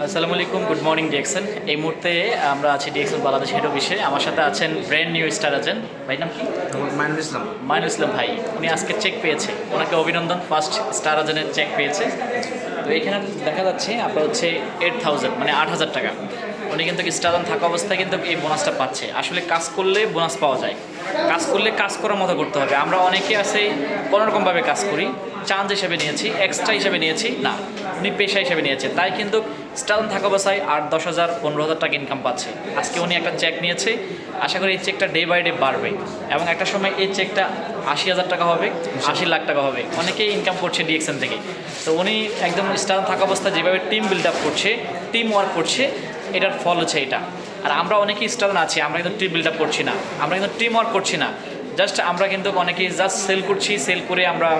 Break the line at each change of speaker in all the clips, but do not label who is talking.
আসসালামু আলাইকুম good morning DXN এই মুহূর্তে আমরা আছি ডিএক্সন বাংলাদেশ হেড অফিসে। আমার সাথে আছেন ব্র্যান্ড নিউ স্টার এজেন্ট ভাই নাম কি?
মাইনুল ইসলাম।
মাইনুল ইসলাম ভাই উনি আজকে চেক পেয়েছে। ওনাকে অভিনন্দন ফার্স্ট স্টার এজেন্টের চেক পেয়েছে। তো এখানে দেখা যাচ্ছে আপনার হচ্ছে এইট থাউজেন্ড মানে আট হাজার টাকা। উনি কিন্তু স্টার থাকা অবস্থায় কিন্তু এই বোনাসটা পাচ্ছে। আসলে কাজ করলে বোনাস পাওয়া যায়। কাজ করলে কাজ করার মতো করতে হবে। আমরা অনেকে আছে কোনোরকমভাবে কাজ করি। চান্স হিসেবে নিয়েছি এক্সট্রা হিসেবে নিয়েছি না। উনি পেশা হিসেবে নিয়েছে। তাই কিন্তু স্টাউন থাকা অবস্থায় আট দশ হাজার পনেরো হাজার টাকা ইনকাম পাচ্ছে। আজকে উনি একটা চেক নিয়েছে। আশা করি এই চেকটা ডে বাই ডে বাড়বে এবং একটা সময় এই চেকটা আশি হাজার টাকা হবে, আশি লাখ টাকা হবে। অনেকেই ইনকাম করছে ডিএক্সএন থেকে। তো উনি একদম স্টাউন থাকা অবস্থায় যেভাবে টিম বিল্ড আপ করছে টিম ওয়ার্ক করছে, এটার ফল হচ্ছে এটা। আর আমরা অনেকেই স্টাউন আছি, আমরা কিন্তু টিম বিল্ড আপ করছি না। আমরা কিন্তু টিম ওয়ার্ক করছি না। জাস্ট আমরা কিন্তু অনেকেই জাস্ট সেল করছি সেল করে আমরা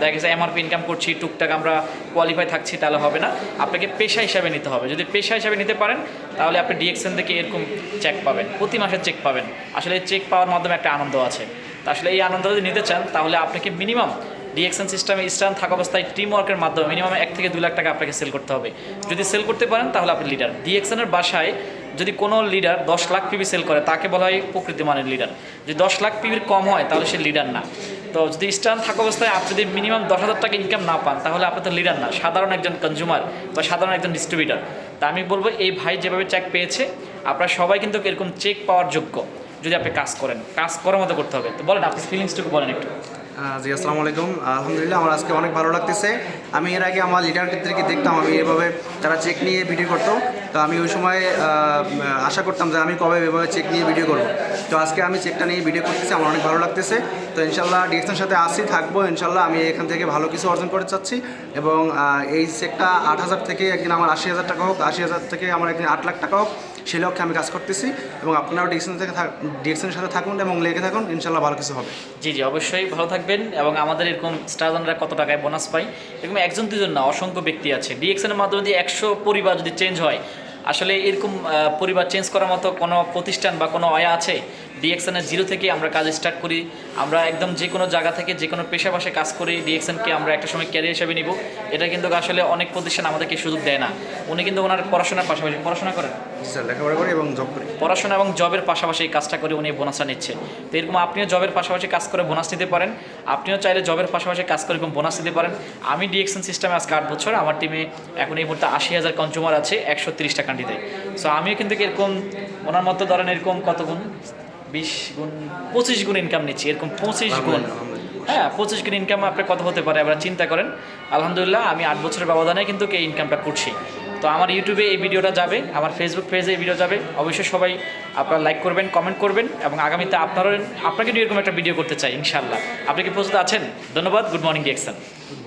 দেখা গেছে এমআরপি ইনকাম করছি, টুকটাক আমরা কোয়ালিফাই থাকছি, তাহলে হবে না। আপনাকে পেশা হিসাবে নিতে হবে। যদি পেশা হিসাবে নিতে পারেন, তাহলে আপনি ডিএক্সএন থেকে এরকম চেক পাবেন। প্রতি মাসে চেক পাবেন। আসলে এই চেক পাওয়ার মাধ্যমে একটা আনন্দ আছে। আসলে এই আনন্দ যদি নিতে চান, তাহলে আপনাকে মিনিমাম ডিএক্সএন সিস্টেমে স্টান থাকা অবস্থায় টিম ওয়ার্কের মাধ্যমে মিনিমাম এক থেকে দু লাখ টাকা আপনাকে সেল করতে হবে। যদি সেল করতে পারেন, তাহলে আপনি লিডার ডিএক্সএনের বাসায় যদি কোনো লিডার দশ লাখ পিবি সেল করে, তাকে বলা হয় প্রকৃতি মানের লিডার যদি দশ লাখ পিবির কম হয়, তাহলে সে লিডার না। তো যদি স্টান থাকা অবস্থায় আপনি যদি মিনিমাম দশ হাজার টাকা ইনকাম না পান, তাহলে আপনি তো লিডার না, সাধারণ একজন কনজিউমার বা সাধারণ একজন ডিস্ট্রিবিউটার তা আমি বলব, এই ভাই যেভাবে চেক পেয়েছে, আপনারা সবাই কিন্তু এরকম চেক পাওয়ার যোগ্য, যদি আপনি কাজ করেন। কাজ করার মতো করতে হবে। তো বলেন, আপনি ফিলিংসটুকু বলেন একটু।
জি, আসসালামু আলাইকুম। আলহামদুলিল্লাহ, আমার আজকে অনেক ভালো লাগতেছে। আমি এর আগে আমার লিডারদেরকে দেখতাম, আমি এভাবে তারা চেক নিয়ে ভিডিও করতো তো আমি ওই সময় আশা করতাম যে আমি কবে এভাবে চেক নিয়ে ভিডিও করব। তো আজকে আমি চেকটা নিয়ে ভিডিও করতেছি, আমার অনেক ভালো লাগতেছে। তো ইনশাল্লাহ ডিএক্সের সাথে আসি থাকব, ইনশাল্লাহ আমি এখান থেকে ভালো কিছু অর্জন করতে চাচ্ছি। এবং এই চেকটা আট হাজার থেকে একদিন আমার আশি হাজার টাকা হোক, আশি হাজার থেকে আমার একদিন আট লাখ টাকা হোক, সেই লক্ষ্যে আমি কাজ করতেছি। এবং আপনারাও ডিএক্সেন থেকে ডিএক্সেনের সাথে থাকুন এবং লেগে থাকুন, ইনশাল্লাহ ভালো কিছু হবে।
জি জি, অবশ্যই ভালো থাকবেন। এবং আমাদের এরকম স্টারজনরা কত টাকায় বোনাস পাই এরকম একজন দুজন না, অসংখ্য ব্যক্তি আছে। ডিএক্সএনের মাধ্যমে যদি একশো পরিবার যদি চেঞ্জ হয় আসলে এরকম পরিবার চেঞ্জ করার মতো কোনো প্রতিষ্ঠান বা কোনো অয়া আছে? ডিএক্সএনের জিরো থেকে আমরা কাজ স্টার্ট করি। আমরা একদম যে কোনো জায়গা থেকে যে কোনো পেশা পাশে কাজ করি ডিএক্সএনকে আমরা একটা সময় ক্যারিয়ার হিসেবে নিব। এটা কিন্তু আসলে অনেক প্রতিষ্ঠান আমাদেরকে সুযোগ দেয় না। উনি কিন্তু ওনার পড়াশোনার পাশাপাশি, পড়াশোনা করেন?
স্যার লেখাপড়া করি এবং জব করি।
পড়াশোনা এবং জবের পাশাপাশি এই কাজটা করে উনি বোনাসটা নিচ্ছে। তো এরকম আপনিও জবের পাশাপাশি কাজ করে বোনাস নিতে পারেন। আপনিও চাইলে জবের পাশাপাশি কাজ করে এরকম বোনাস নিতে পারেন। আমি ডিএক্সএন সিস্টেমে আজকে আট বছর আমার টিমে এখন এই মুহূর্তে আশি হাজার কনজিউমার আছে একশো তিরিশটা কান্ট্রিতে সো আমিও কিন্তু এরকম ওনার মতো ধরেন এরকম কত গুণ? বিশ গুণ পঁচিশ গুণ ইনকাম নিচ্ছি এরকম পঁচিশ গুণ। হ্যাঁ পঁচিশ গুণ ইনকাম আপনার কত হতে পারে? আপনারা চিন্তা করেন। আলহামদুলিল্লাহ আমি আট বছরের ব্যবধানে কিন্তু এই ইনকামটা করছি। তো আমার ইউটিউবে এই ভিডিওটা যাবে, আমার ফেসবুক পেজে এই ভিডিও যাবে। অবশ্যই সবাই আপনারা লাইক করবেন কমেন্ট করবেন এবং আগামীতে আপনারও আপনাকে এরকম একটা ভিডিও করতে চাই ইনশাল্লাহ আপনি কি প্রস্তুত আছেন? ধন্যবাদ গুড মর্নিং ডিএক্সন
গুড